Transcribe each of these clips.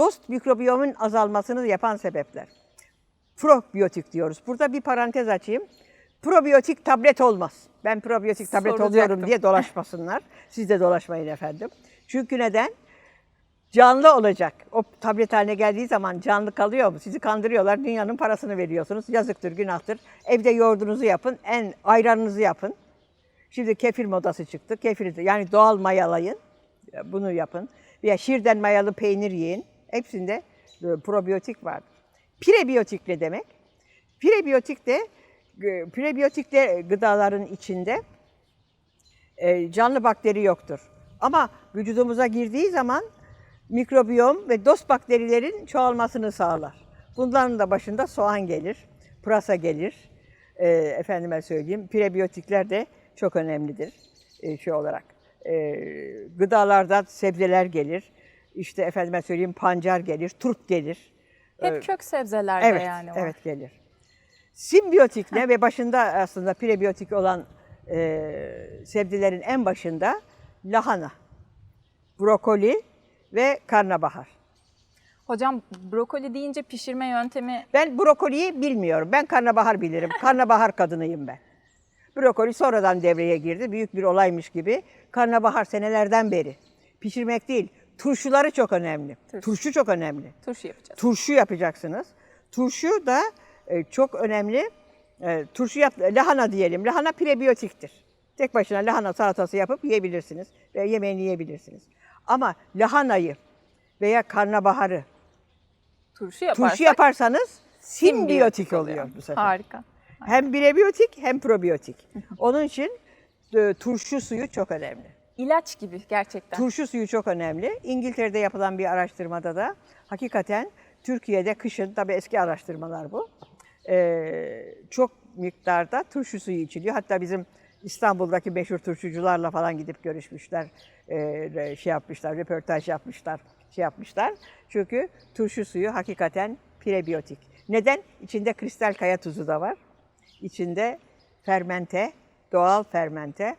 dost mikrobiyomun azalmasını yapan sebepler. Probiyotik diyoruz. Burada bir parantez açayım. Probiyotik tablet olmaz. Ben probiyotik tablet oluyorum diye dolaşmasınlar. Siz de dolaşmayın efendim. Çünkü neden? Canlı olacak. O tablet haline geldiği zaman canlı kalıyor mu? Sizi kandırıyorlar. Dünyanın parasını veriyorsunuz. Yazıktır, günahtır. Evde yoğurdunuzu yapın. En ayranınızı yapın. Şimdi kefir modası çıktı. Kefir yani doğal mayalayın. Bunu yapın. Veya şirden mayalı peynir yiyin. Hepsinde e, probiyotik vardır. Prebiyotik ne demek? Prebiyotik de e, prebiyotik de gıdaların içinde e, canlı bakteri yoktur. Ama vücudumuza girdiği zaman mikrobiyom ve dost bakterilerin çoğalmasını sağlar. Bunların da başında soğan gelir, pırasa gelir. E, efendime söyleyeyim, prebiyotikler de çok önemlidir e, şey olarak. E, gıdalardan sebzeler gelir. İşte efendime söyleyeyim pancar gelir, turp gelir. Hep kök sebzelerde Evet, yani var. evet gelir. Simbiyotik ne ve başında aslında prebiyotik olan e, sebzelerin en başında lahana, brokoli ve karnabahar. Hocam brokoli deyince pişirme yöntemi Ben brokoliyi bilmiyorum. Ben karnabahar bilirim. Karnabahar kadınıyım ben. Brokoli sonradan devreye girdi. Büyük bir olaymış gibi. Karnabahar senelerden beri. Pişirmek değil. Turşuları çok önemli. Turşu. Turşu çok önemli. turşu yapacağız. turşu yapacaksınız. Turşu da e, çok önemli. E, turşu yap, lahana diyelim. Lahana prebiyotiktir. Tek başına lahana salatası yapıp yiyebilirsiniz ve yemeğini yiyebilirsiniz. Ama lahanayı veya karnabaharı Turşu yaparsak turşu yaparsanız simbiyotik oluyor bu sefer. Harika. Hem prebiyotik hem probiyotik. Onun için e, turşu suyu çok önemli. İlaç gibi gerçekten. Turşu suyu çok önemli. İngiltere'de yapılan bir araştırmada da hakikaten Türkiye'de kışın, tabii eski araştırmalar bu, eee, çok miktarda turşu suyu içiliyor. Hatta bizim İstanbul'daki meşhur turşucularla falan gidip görüşmüşler, eee, şey yapmışlar, röportaj yapmışlar, şey yapmışlar. Çünkü turşu suyu hakikaten prebiyotik. Neden? İçinde kristal kaya tuzu da var. İçinde fermente, doğal fermente, e,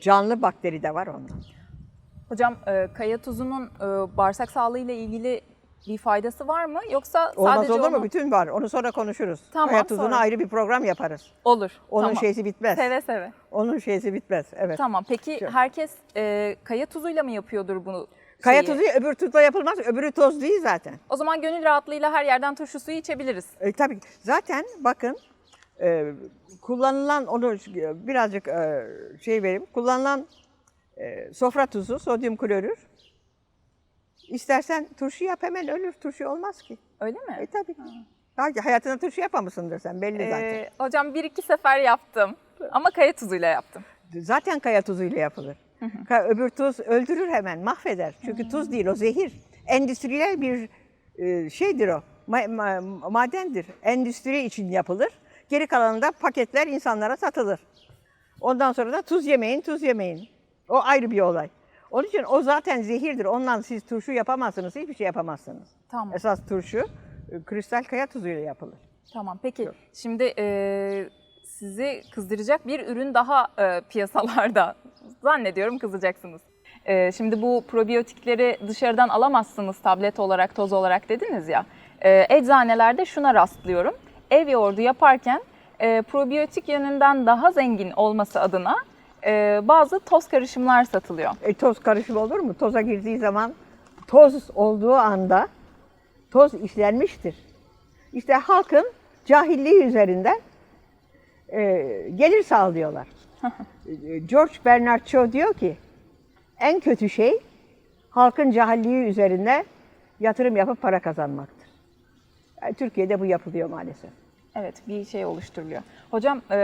canlı bakteri de var ondan. Hocam e, kaya tuzunun e, bağırsak sağlığı ile ilgili bir faydası var mı? Yoksa Olmaz sadece olur mu? onu... Bütün var. Onu sonra konuşuruz. Tamam, Kaya tuzuna sonra. ayrı bir program yaparız. Olur. Onun tamam. şeysi bitmez. Seve seve. Onun şeysi bitmez. Evet. Tamam. Peki Şöyle. herkes e, kaya tuzuyla mı yapıyordur bunu? Kaya şeyi? tuzu öbür tuzla yapılmaz. Öbürü toz değil zaten. O zaman gönül rahatlığıyla her yerden turşu suyu içebiliriz. E, tabii zaten bakın e, kullanılan onu birazcık e, şey vereyim. Kullanılan e, sofra tuzu, sodyum klorür. İstersen turşu yap hemen ölür. Turşu olmaz ki. Öyle mi? E tabii. Hayır, hayatında turşu yapamışsındır sen belli zaten. Ee, hocam bir iki sefer yaptım. Ama kaya tuzuyla yaptım. Zaten kaya tuzuyla yapılır. Öbür tuz öldürür hemen, mahveder. Çünkü tuz değil, o zehir. Endüstriyel bir e, şeydir o, ma- ma- madendir. Endüstri için yapılır. Geri kalanında paketler insanlara satılır. Ondan sonra da tuz yemeyin, tuz yemeyin. O ayrı bir olay. Onun için o zaten zehirdir. Ondan siz turşu yapamazsınız, hiçbir şey yapamazsınız. Tamam. Esas turşu e, kristal kaya tuzuyla yapılır. Tamam. Peki şimdi e, sizi kızdıracak bir ürün daha e, piyasalarda. Zannediyorum kızacaksınız. E, şimdi bu probiyotikleri dışarıdan alamazsınız tablet olarak, toz olarak dediniz ya. E, eczanelerde şuna rastlıyorum. Ev yoğurdu yaparken e, probiyotik yönünden daha zengin olması adına e, bazı toz karışımlar satılıyor. E, toz karışımı olur mu? Toza girdiği zaman toz olduğu anda toz işlenmiştir. İşte halkın cahilliği üzerinden e, gelir sağlıyorlar. E, George Bernard Shaw diyor ki en kötü şey halkın cahilliği üzerine yatırım yapıp para kazanmaktır. Yani Türkiye'de bu yapılıyor maalesef. Evet, bir şey oluşturuluyor. Hocam e,